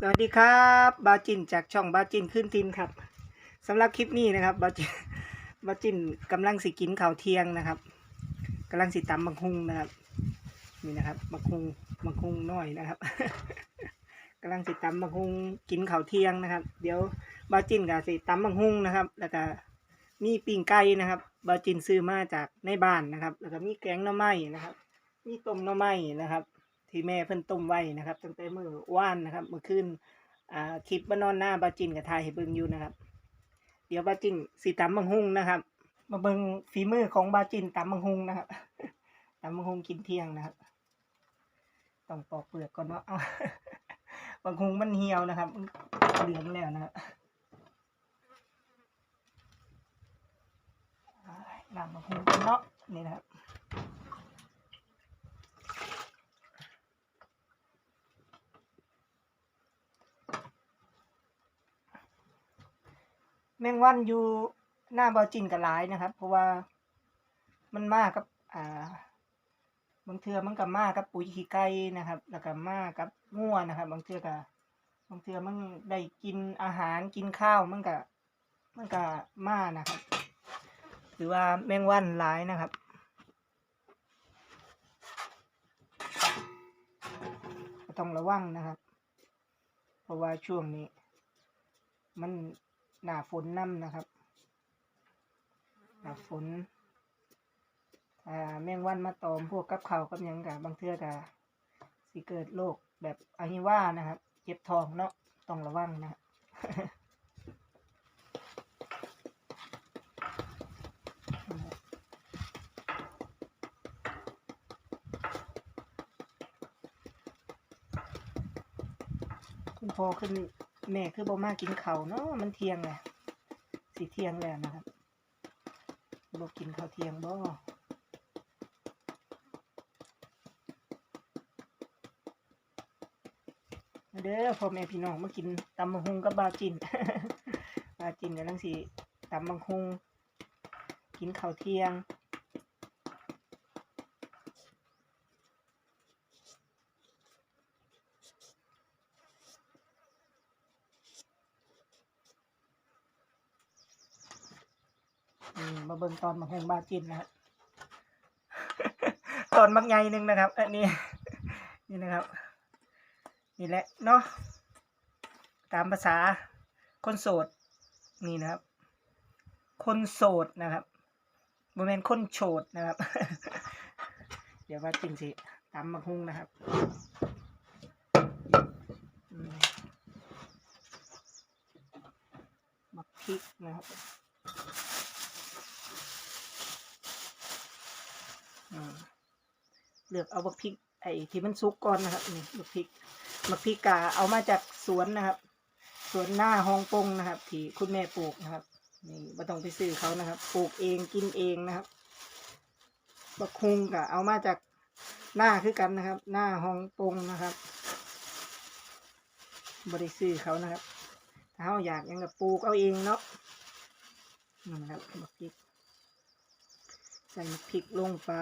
สวัสดีครับ บาจินจากช่องบาจินขึ้นทินครับสำหรับคลิปนี้นะครับ บาจินบาจินกำลังสิกินข้าวเที่ยงนะครับกำลังสิตำบักฮุงนะครับนี่นะครับบักฮุงบักฮุงน้อยนะครับกำลังสิตำบักฮุงกินข้าวเที่ยงนะครับ เดี๋ยวบาจินกับสิตำบักฮุงนะครับ แล้วก็มีปิ้งไก่นะครับ บาจินซื้อมาจากในบ้านนะครับ แล้วก็มีแกงหน่อไม้นะครับ มีต้มหน่อไม้นะครับ ที่แม่เพิ่นต้มไว้นะครับ ตั้งแต่มือว่านนะครับเมื่อคืนอ่าคลิปบ้านนอนหน้าบาจินกับทายให้เบิ่งอยู่นะครับ เดี๋ยวบาจินสิตำบังฮุงนะครับ มาเบิ่งฝีมือของบาจินตำบังฮุงนะครับตำบังฮุงกินเที่ยงนะครับต้องปอกเปลือกก่อนเนาะเอาบังฮุงมันเหี่ยวนะครับเหลืองแล้วนะครับน้ำบังฮุงกันเนาะนี่นะครับ งวันอยู่หน้าบอจินกับหลายนะครับ เพราะว่ามันมากกับ อ่าบางเทือมันกับมากกับปุ๋ยขี้ไก่นะครับ แล้วก็มากกับงัวนะครับ บางเทือกับบางเทือมันได้กินอาหารกินข้าวมันก็มันก็มานะครับ หรือว่าแมงวันหลายนะครับต้องระวังนะครับ เพราะว่าช่วงนี้ มัน หน้าฝนน้ำนะครับ หน้าฝนอ่าแมงวันมาตอมพวกกับเขากับยังกะบบางเทือกะสิเกิดโรคแบบอะฮิว่านะครับเจ็บท้องเนาะต้องระวังนะฮะคุณพ่อขึ้น แม่คือบ่มากินเขาเนาะมันเที่ยงแหละสิเที่ยงแล้วนะครับบ่กินข้าวเที่ยงบ่เด้อพ่อแม่พี่น้องมากินตำบักฮุงกับบาจินบาจินกำลังสิตำบักฮุงกินข้าวเที่ยง มาเบิ่งตอนมาหงบาจินนะครับตอนบางใหญ่หนึ่งนะครับ อันนี้ นี่นะครับ นี่แหละเนาะตามภาษาคนโสดนี่นะครับ คนโสดนะครับโมเมนคนโฉดนะครับ เดี๋ยวว่าจริงสิตามมาหุงนะครับมมักพริกนะครับ อืม เลือกเอาบักพริกไอ้ที่มันสุกก่อนนะครับนี่บักพริกบักพริกกาเอามาจากสวนนะครับ สวนหน้าฮองปงนะครับ ที่คุณแม่ปลูกนะครับนี่ไม่ต้องไปซื้อเขานะครับปลูกเองกินเองนะครับบักคุงกะเอามาจากหน้าคือกันนะครับ หน้าฮองปงนะครับบริซื้อเขานะครับถ้าเขาอยากยังกับปลูกเอาเองเนาะนี่นครับบักพริกใส่พริกลงไป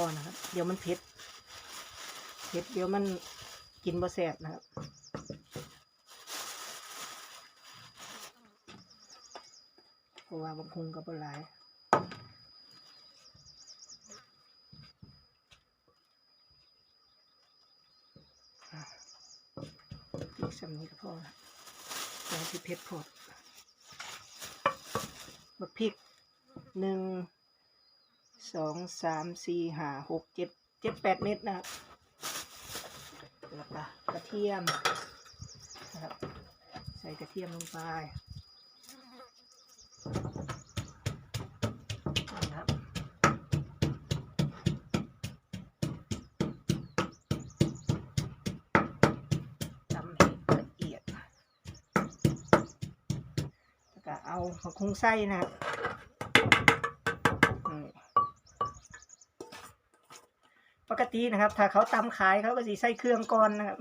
อนะครับ เดี๋ยวมันเผ็ดเผ็ดเดี๋ยวมันกินบ่แสบนะครับเพราะว่าบางคุงกับหลายอีกสำนี้ก็พอละใส่ที่เพชรพดบักพริกหนึ่ง สองสามสี่ห้าหกเจ็ดเจ็ดแปดเม็ดนะครับแล้วก็กระเทียมนะครับใส่กระเทียมลงไปนะครับทำให้ละเอียดแล้วก็เอาหัวคุงไส้นะครับ ตินะครับ ถ้าเขาตำขายเขาก็สิใส่เครื่องก่อนนะครับ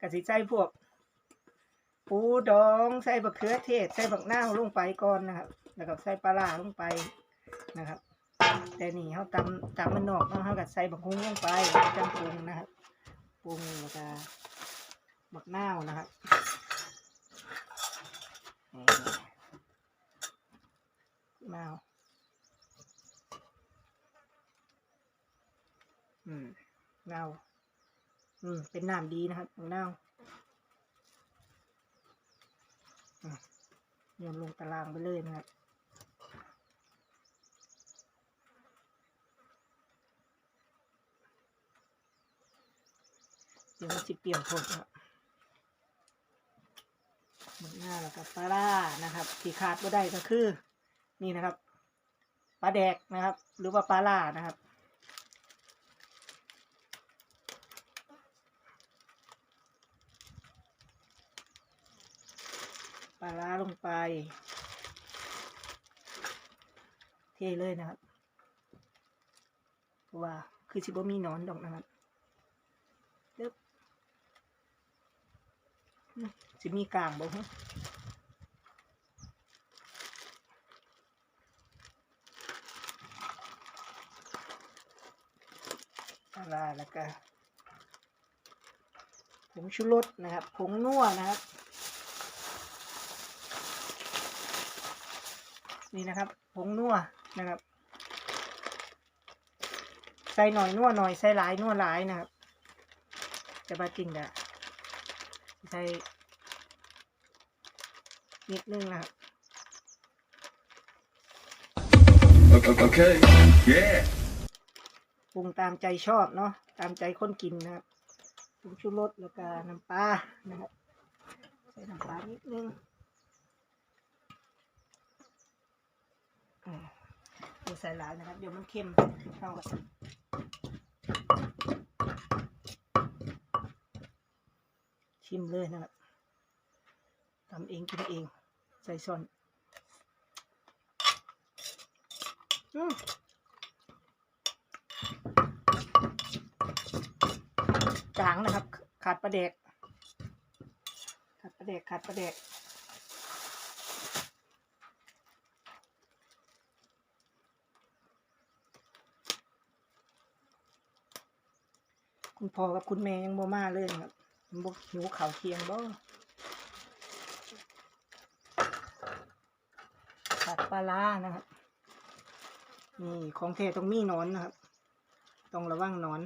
ก็สิใส่พวก ปูดองใส่บักเขือเทศ ใส่บักน้าวลงไปก่อนนะครับ แล้วก็ใส่ปลาร้าลงไปนะครับ แต่นี่เขาตำตำมันนอกเนาะเขาก็ใส่บักฮุ้งลงไปจังปรุงนะครับปรุงแล้วก็บักน้าวนะครับนี่นาว อืมนาวอืม เป็นน้ำดีนะครับบักนาวอืมโยนลงตารางไปเลยนะครับเดี๋ยวมันจะเปรี้ยวโทษครับหมดหน้าแล้วก็ปลาร่านะครับ ที่ขาดไม่ได้ก็คือ นี่นะครับปลาแดกนะครับ หรือว่าปลาล่านะครับาร้าลงไป เทเลยนะครับว่าคือสิบ่มีนอนดอกนะครับตึ๊บอืมสิมีกลางบ่ฮะอะไรแล้วก็ผงชูรสนะครับผงนัวนะครับ นี่นะครับผงนัวนะครับ ใส่หน่อยนัวหน่อยใส่หลายนัวหลายนะครับ จะบาจริงดะใส่นิดนึงนะครับ Okay. Yeah. ปรุงตามใจชอบเนาะตามใจคนกินนะครับปรุงชูรสแล้วก็น้ำปลานะครับ ใส่น้ำปลานิดนึง อืมเดี๋ยวใส่หลายนะครับ เดี๋ยวมันเค็มเข้ากันชิมเลยนะครับทำเองกินเอง ใส่ซ่อนอืมจางนะครับ ขาดประเดกขาดประเดกขาดประเดก คุณพ่อกับคุณแม่ยังบ่มาเลยครับบ่หิวข่าวเทียงบ่ผัดปลาร้านะครับนี่ของแทต้องมีนอนนะครับ ต้องระวังนอน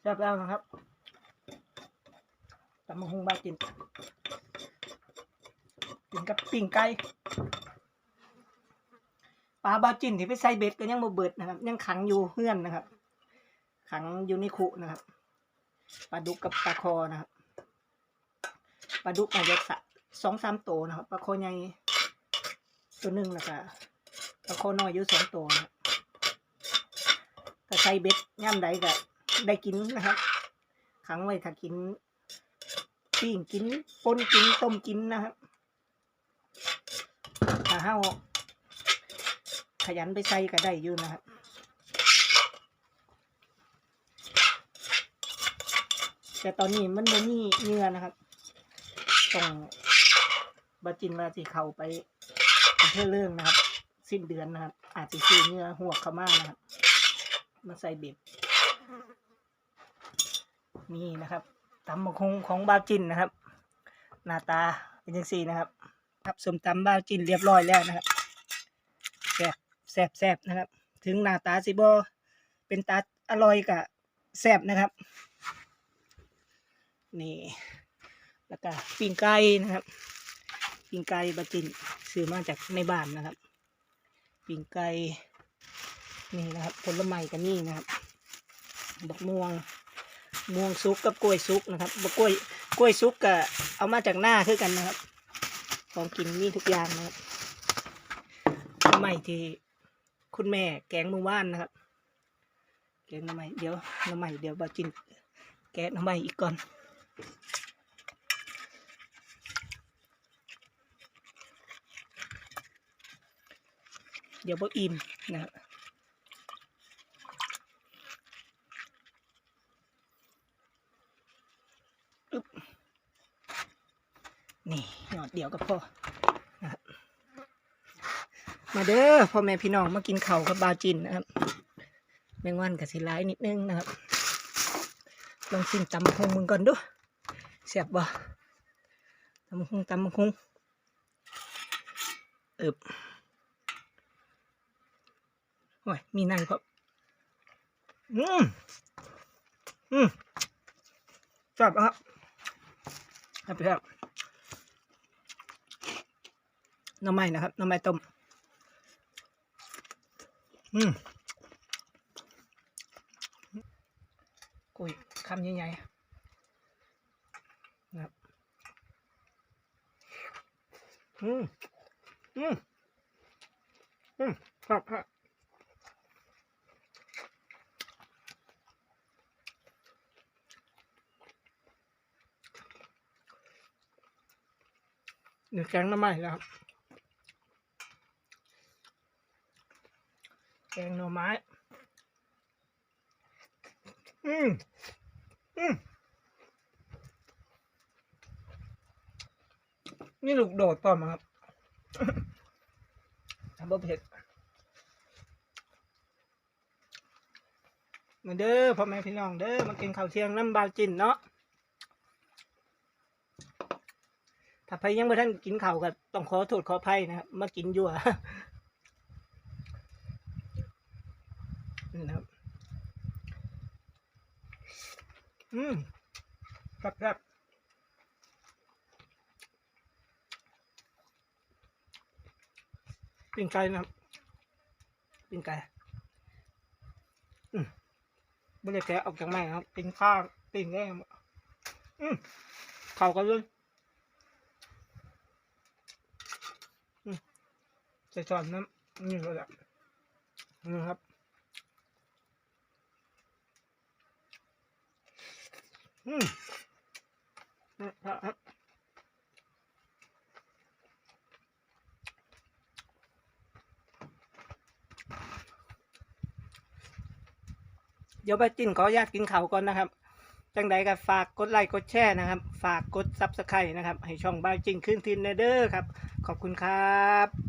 แซ่บแล้วนะครับตำมะฮุงบาจิน กินกับปิ่งไก่ปลาบาจินที่ไปใส่เบ็ดก็ยังบ่เบิดนะครับ ยังขังอยู่เฮื่อนนะครับ ขังอยู่ในคุนะครับปลาดุกกับปลาคอนะครับปลาดุกอาจจะสะสองสามตัวนะครับปลาคอใหญ่ตัวหนึ่งแล้วก็ปลาคอน้อยอยู่สองตัวนะครับ ถ้าใส่เบ็ดย่ำใดก็ได้กินนะครับขังไว้ถ้ากินปิ้งกินปนกินต้มกินนะครับถ้าเฮาขยันไปใส่ก็ได้อยู่นะครับแต่ตอนนี้มันบ่มีเงื่อนะครับต้องบาจินว่าสิเขาไปเพื่อเรื่องนะครับ สิ้นเดือนนะครับ อาจจะซื้อเงื่อหัวเข้ามานะครับ มาใส่เบ็ดนี่นะครับตำมะคงของบาวจินนะครับ หน้าตาเป็นยังสี่นะครับ ครับสมตำบาวจินเรียบร้อยแล้วนะครับแซ่บแซ่บแซ่บนะครับ ถึงหน้าตาสิบเป็นตาอร่อยกับแซ่บนะครับ นี่แล้วก็ปิ้งไก่นะครับปิ้งไก่บาวจินซื้อมาจากในบ้านนะครับปิ้งไก่ นี่นะครับ ผลไม้กันนี่นะครับบักม่วงม่วงซุกกับกล้วยซุกนะครับบักกล้วยกล้วยซุกก็เอามาจากหน้าคือกันนะครับ ของกินมีทุกอย่างนะครับผลไม้ที่คุณแม่แกงมือว่านนะครับแกงน้ำไม้เดี๋ยวน้ำไม้เดี๋ยวบาจินแกะน้ำใหม่อีกก่อนเดี๋ยวบ่อิ่มนะครับอึ๊บนี่หยอด เดียวก็พอนะครับมาเด้อพ่อแม่พี่น้องมากินข้ากับบาจินนะครับแมงวันกับสิร้ายนิดนึงนะครับ ลองชิมตำบักหงมึงก่อนดูเสียบบ่ตำบักหงตำบักหงอึบโอ้ยมีในครับอืมอืมชอบครับครับพี่ครับห น้ำไม้นะครับน้ำไม้ต้ม อืมกุยคำใหญ่ๆนะครับ อืม อืม อืมครับครับเดี๋ยวแกงน้ำไม้แล้วครับ แกงหน่อไม้ อืมอืมนี่ลูกโดดป่อมาครับทำบ่เผ็ดมาเด้อพ่อแม่พี่น้องเด้อมากินข้าวเที่ยงน้ำบาจินเนาะถ้าใครยังไม่ทันกินข้าวก็ต้องขอโทษขออภัยนะครับมากินยั่ว นี่นะครับ อืมครับครับปิ้งไก่นะครับปิ้งไก่อืมไม่ได้แกะออกจากไม้ครับปิ้งข้าวปิ้งแง่อืมเข้ากันเลยอืมใส่ช้อนน้ำนี่เลยอะนี่ครับอืมนะครับ เดี๋ยวไปจินขออนุญาตกินเขาก่อนนะครับ จังใดก็ฝากกดไลค์กดแชร์นะครับ ฝากกดซับสไครต์นะครับ ให้ช่องบ้าจริงขึ้นทินเนเดอร์ครับ ขอบคุณครับ